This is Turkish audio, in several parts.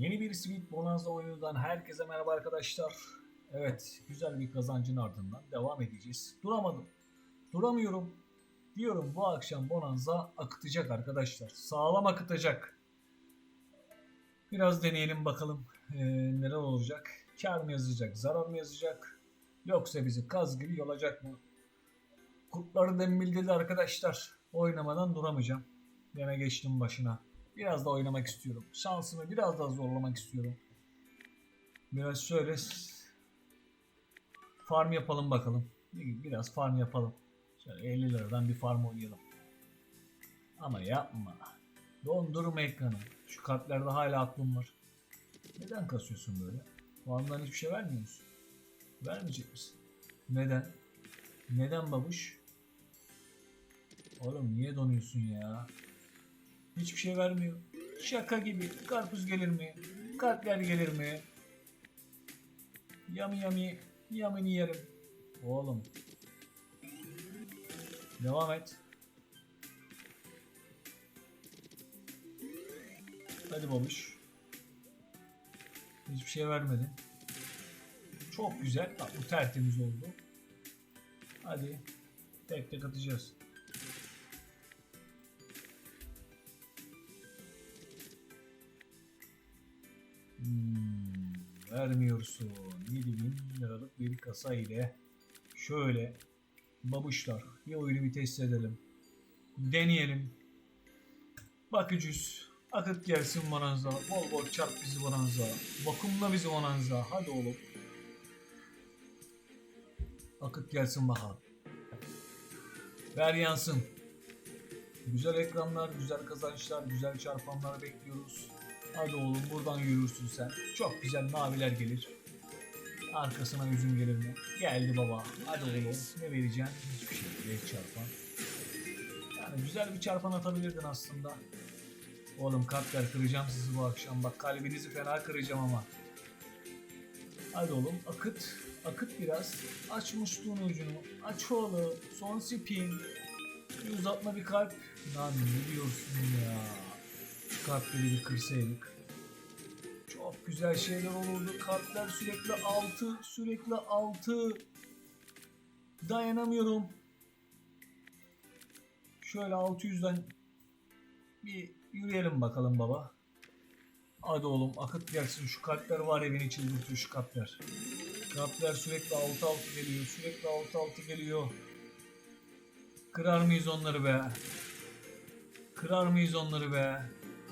Yeni bir Sweet Bonanza oyunundan herkese merhaba arkadaşlar. Evet, güzel bir kazancın ardından devam edeceğiz. Duramadım. Duramıyorum. Diyorum bu akşam Bonanza akıtacak arkadaşlar. Sağlam akıtacak. Biraz deneyelim bakalım eee, neler olacak. Kar mı yazacak, zarar mı yazacak? Yoksa bizi kaz gibi yolacak mı? Kurtları dembildi arkadaşlar. Oynamadan duramayacağım. Yine geçtim başına. Biraz da oynamak istiyorum. Şansımı biraz daha zorlamak istiyorum. Biraz şöyle farm yapalım bakalım. Biraz farm yapalım. Şöyle 50 liradan bir farm oynayalım. Ama yapma. Dondurma ekranı. Şu kartlarda hala aklım var. Neden kasıyorsun böyle? Farmdan hiçbir şey vermiyor musun? Vermeyecek misin? Neden? Neden babuş? Oğlum niye donuyorsun ya? Hiçbir şey vermiyor. Şaka gibi. Karpuz gelir mi? Kalpler gelir mi? Yami yami. Yamini yerim. Oğlum. Devam et. Hadi babuş. Hiçbir şey vermedin. Çok güzel. Bak bu tertemiz oldu. Hadi. Tek tek atacağız. Vermiyorsun. 7000 liralık bir kasa ile şöyle babuşlar bir oyunu bir test edelim. Deneyelim. Bakıcız. Akıt gelsin bonanza. Bol bol çarp bizi bonanza. Vakumla bizi bonanza. Hadi oğlum. Akıt gelsin bakalım. Ver yansın. Güzel ekranlar, güzel kazançlar, güzel çarpanlar bekliyoruz. Hadi oğlum buradan yürürsün sen. Çok güzel maviler gelir. Arkasına üzüm gelir mi? Geldi baba. Hadi oğlum. Ne vereceksin? Hiçbir şey. Beş çarpan. Yani güzel bir çarpan atabilirdin aslında. Oğlum kalpler kıracağım sizi bu akşam. Bak kalbinizi fena kıracağım ama. Hadi oğlum akıt. Akıt biraz. Aç musluğun ucunu. Aç oğlum. Son spin. Bir uzatma bir kalp. Lan ne diyorsun ya? Şu kalpleri bir kırsaydık. Çok güzel şeyler olurdu. Kalpler sürekli altı. Sürekli altı. Dayanamıyorum. Şöyle 600'den bir yürüyelim bakalım baba. Hadi oğlum akıt gelsin şu kalpler var beni çıldırtıyor şu kalpler. Kalpler sürekli altı altı geliyor. Sürekli altı altı geliyor. Kırar mıyız onları be? Kırar mıyız onları be?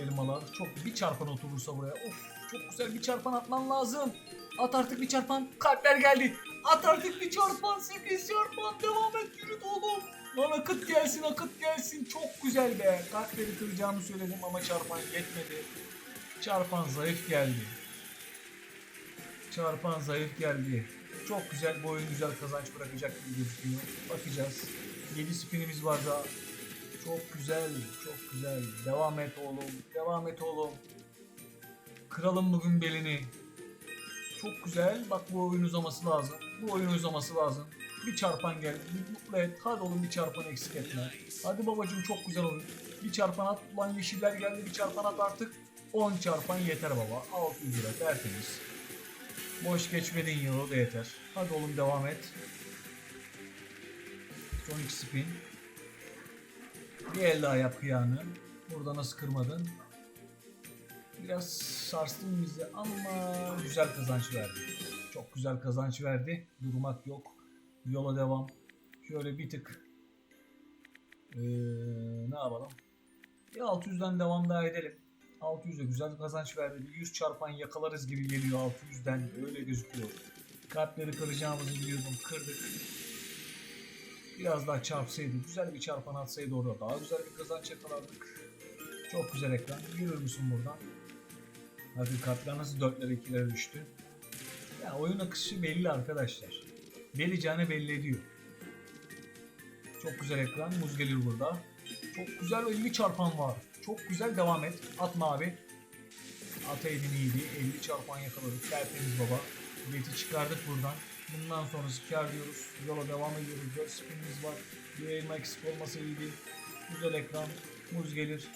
Elmalar. Çok bir çarpan oturursa buraya. Of çok güzel bir çarpan atman lazım. At artık bir çarpan. Kalpler geldi. At artık bir çarpan. 8 çarpan. Devam et yürü de oğlum. Lan akıt gelsin akıt gelsin. Çok güzel be. Kalpleri kıracağımı söyledim ama çarpan yetmedi. Çarpan zayıf geldi. Çarpan zayıf geldi. Çok güzel bu oyun güzel kazanç bırakacak gibi gözüküyor. Bakacağız. 7 spinimiz var daha. Çok güzel, çok güzel. Devam et oğlum, devam et oğlum. Kıralım bugün belini. Çok güzel. Bak bu oyun uzaması lazım. Bu oyun uzaması lazım. Bir çarpan gel. Bir mutlu et. Hadi oğlum bir çarpan eksik etme. Hadi babacım çok güzel oyun. Bir çarpan at. Ulan yeşiller geldi bir çarpan at artık. 10 çarpan yeter baba. 600 lira tertemiz. Boş geçmedin ya o da yeter. Hadi oğlum devam et. Son iki spin. Bir el daha yap kıyağını. Burada nasıl kırmadın? Biraz sarstın bizi ama güzel kazanç verdi. Çok güzel kazanç verdi. Durmak yok. Yola devam. Şöyle bir tık ee, ne yapalım? Bir 600'den devam daha edelim. 600'e güzel kazanç verdi. Bir 100 çarpan yakalarız gibi geliyor 600'den. Öyle gözüküyor. Kalpleri kıracağımızı biliyordum. Kırdık. Biraz daha çarpsaydı, güzel bir çarpan atsaydı orada daha güzel bir kazanç yakalardık. Çok güzel ekran. Yürür müsün buradan? Hadi kartlar nasıl 4'lere 2'lere düştü? Ya oyun akışı belli arkadaşlar. Geleceğini belli ediyor. Çok güzel ekran. Muz gelir burada. Çok güzel 50 çarpan var. Çok güzel devam et. Atma abi. Ataydın iyiydi. 50 çarpan yakaladık. Tertemiz baba. Beti çıkardık buradan. Bundan sonrası kar diyoruz. Yola devam ediyoruz. 4 spinimiz var. Elma eksik olmasa iyiydi. Güzel ekran. Muz gelir.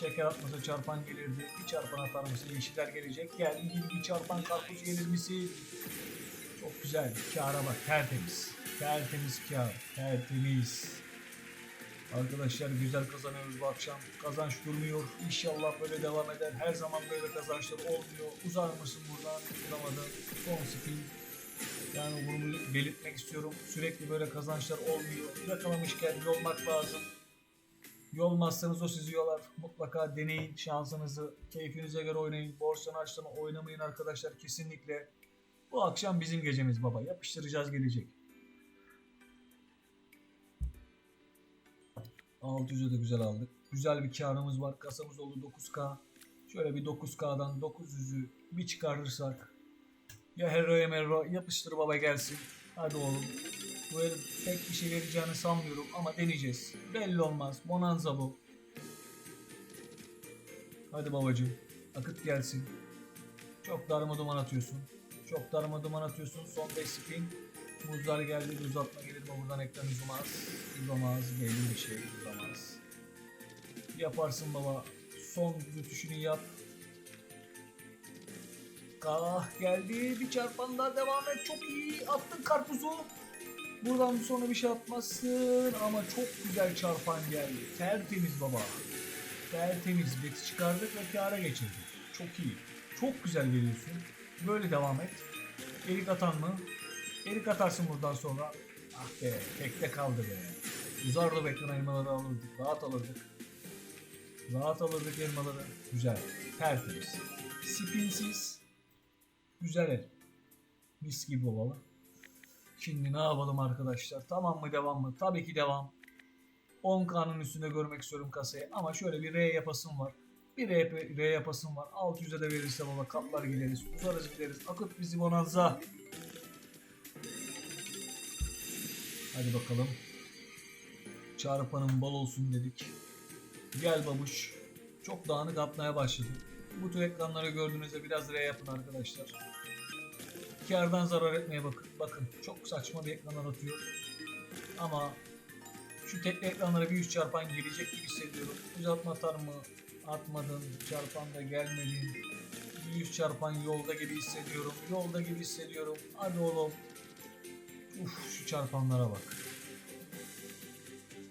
Şeker atmasa çarpan gelirdi. Bir çarpan atar mısın? Yeşiller gelecek. Geldi gibi bir çarpan karpuz gelir misin? Çok güzel. Kâra bak. Tertemiz. Tertemiz kâr. Tertemiz. Arkadaşlar güzel kazanıyoruz bu akşam. Kazanç durmuyor. İnşallah böyle devam eder. Her zaman böyle kazançlar olmuyor. Uzar mısın buradan? Uzamadın. Son spin. Yani bunu belirtmek istiyorum. Sürekli böyle kazançlar olmuyor. Yakalamışken yolmak lazım. Yolmazsanız o sizi yolar. Mutlaka deneyin şansınızı. Keyfinize göre oynayın. Borsanın açtığını oynamayın arkadaşlar kesinlikle. Bu akşam bizim gecemiz baba. Yapıştıracağız gelecek. 600'e de güzel aldık. Güzel bir karımız var. Kasamız oldu 9K. Şöyle bir 9K'dan 900'ü bir çıkarırsak. Ya Hero ya Merro yapıştır baba gelsin. Hadi oğlum. Bu herif pek bir şey vereceğini sanmıyorum ama deneyeceğiz. Belli olmaz. Bonanza bu. Hadi babacığım. Akıt gelsin. Çok darma duman atıyorsun. Çok darma duman atıyorsun. Son 5 spin. Muzlar geldi. Uzatma gelir mi buradan ekran uzamaz. Uzamaz. Belli bir şey uzamaz. Yaparsın baba. Son rütüşünü yap. Kah geldi. Bir çarpan daha devam et. Çok iyi. Attın karpuzu. Buradan sonra bir şey atmazsın ama çok güzel çarpan geldi. Tertemiz baba. Tertemiz. Beti çıkardık ve kâra geçirdik. Çok iyi. Çok güzel veriyorsun. Böyle devam et. Erik atan mı? Erik atarsın buradan sonra. Ah be tekte kaldı be. Uzardı beklen elmaları alırdık. Rahat alırdık. Rahat alırdık elmaları. Güzel. Tertemiz. Spinsiz. Güzel el. Mis gibi ovalı. Şimdi ne yapalım arkadaşlar? Tamam mı devam mı? Tabii ki devam. 10K'nın üstünde görmek istiyorum kasayı. Ama şöyle bir R yapasım var. Bir R, R yapasım var. 600'e de verirse baba kaplar gideriz. Uzarız gideriz. Akıt bizi bonanza. Hadi bakalım. Çarpanın bal olsun dedik. Gel babuş. Çok dağınık atmaya başladı. Bu tür ekranları gördüğünüzde biraz R yapın arkadaşlar. Kardan zarar etmeye bakın. Bakın çok saçma bir ekranlar atıyor. Ama şu tekli ekranlara bir 100 çarpan gelecek gibi hissediyorum. Uzatma atar mı? Atmadın. Çarpan da gelmedi. Bir 100 çarpan yolda gibi hissediyorum. Yolda gibi hissediyorum. Hadi oğlum. Uf şu çarpanlara bak.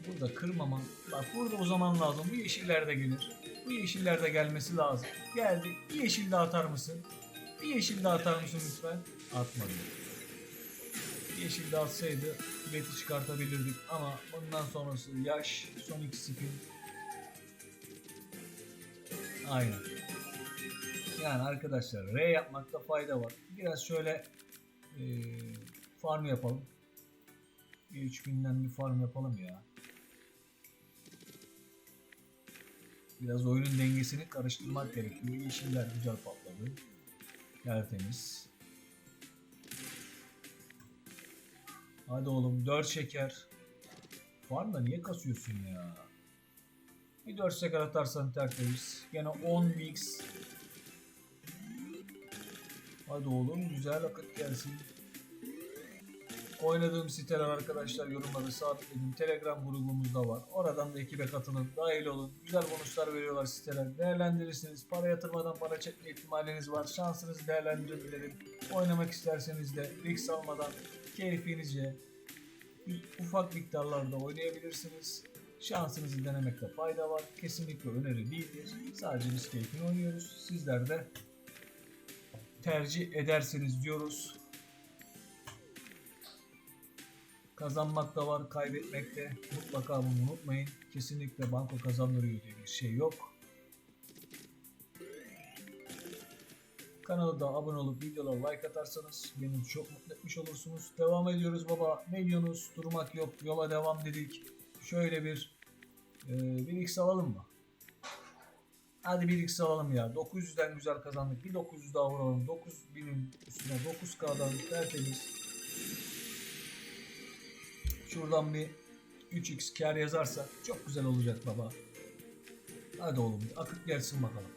Burada kırmama. Bak burada o zaman lazım. Bu yeşiller de gelir. Bu yeşiller de gelmesi lazım. Geldi. Bir yeşil de atar mısın? Bir yeşil de atar mısın lütfen? Atmadı. Bir yeşil de atsaydı beti çıkartabilirdik ama bundan sonrası yaş, son iki spin. Aynen. Yani arkadaşlar R yapmakta fayda var. Biraz şöyle eee farm yapalım. Bir 3000'den bir farm yapalım ya. Biraz oyunun dengesini karıştırmak gerekiyor. Yeşiller güzel patladı. Tertemiz. Hadi oğlum 4 şeker. Farmda niye kasıyorsun ya? Bir 4 şeker atarsan tertemiz. Gene 10 mix. Hadi oğlum güzel akıt gelsin. Oynadığım siteler arkadaşlar yorumları sabitledim. Telegram grubumuzda var. Oradan da ekibe katılın. Dahil olun. Güzel bonuslar veriyorlar siteler. Değerlendirirsiniz. Para yatırmadan para çekme ihtimaliniz var. Şansınızı değerlendirebilirim. Oynamak isterseniz de risk almadan keyfinizce ufak miktarlarda oynayabilirsiniz. Şansınızı denemekte fayda var. Kesinlikle öneri değildir. Sadece biz keyfini oynuyoruz. Sizler de tercih ederseniz diyoruz. Kazanmak da var, kaybetmek de. Mutlaka bunu unutmayın. Kesinlikle banko kazandırıyor diye bir şey yok. Kanala da abone olup videolara like atarsanız beni çok mutlu etmiş olursunuz. Devam ediyoruz baba. Ne diyorsunuz? Durmak yok. Yola devam dedik. Şöyle bir e, bir X alalım mı? Hadi bir X alalım ya. 900'den güzel kazandık. Bir 900 daha vuralım. 9000'in üstüne 9K'dan tertemiz. Şuradan bir 3x kar yazarsak çok güzel olacak baba. Hadi oğlum akıp gelsin bakalım.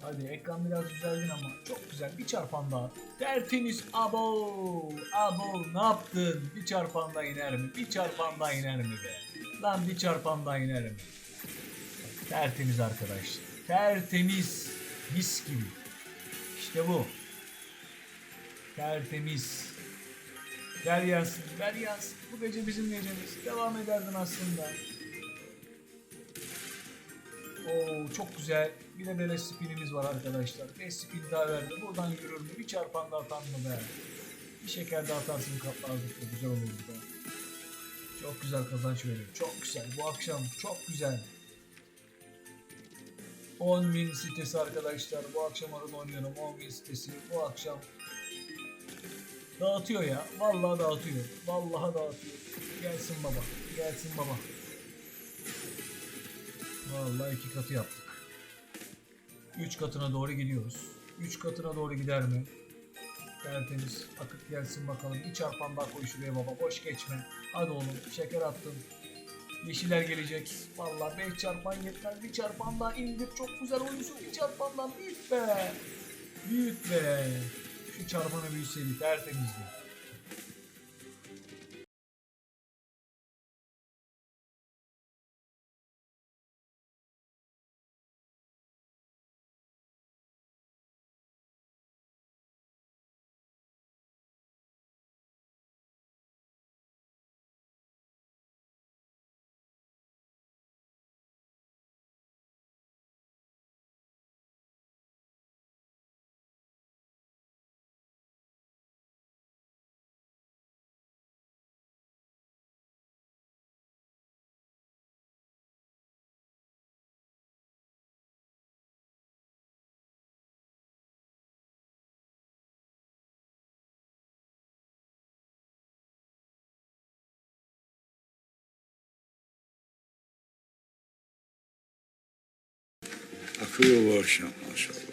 Hadi ekran biraz düzeldin ama çok güzel bir çarpan daha. Tertemiz abo abo ne yaptın? Bir çarpan daha iner mi? Bir çarpan daha iner mi be? Lan bir çarpan daha iner mi? Tertemiz arkadaşlar. Tertemiz. Mis gibi. İşte bu. Tertemiz. Ver yansın, ver yansın. Bu gece bizim gecemiz. Devam ederdin aslında. Oo çok güzel. Bir de böyle spinimiz var arkadaşlar. 5 spin daha verdi. Buradan yürür mü? Bir çarpan da atan mı be? Bir şeker daha atarsın kaplardık da güzel olurdu da. Çok güzel kazanç verir. Çok güzel. Bu akşam çok güzel. 10.000 sitesi arkadaşlar. Bu akşam arada oynuyorum. 10.000 sitesi. Bu akşam dağıtıyor ya. Vallahi dağıtıyor. Vallahi dağıtıyor. Gelsin baba. Gelsin baba. Vallahi iki katı yaptık. Üç katına doğru gidiyoruz. Üç katına doğru gider mi? Tertemiz. Akıp gelsin bakalım. Bir çarpan daha koy şuraya baba. Boş geçme. Hadi oğlum. Şeker attın. Yeşiller gelecek. Vallahi 5 çarpan yetmez. Bir çarpan daha indir. Çok güzel oyuncu. Bir çarpandan büyük be. Büyük be. Şu çarpanı büyüseydi tertemizdi. Akıyor bu akşam maşallah.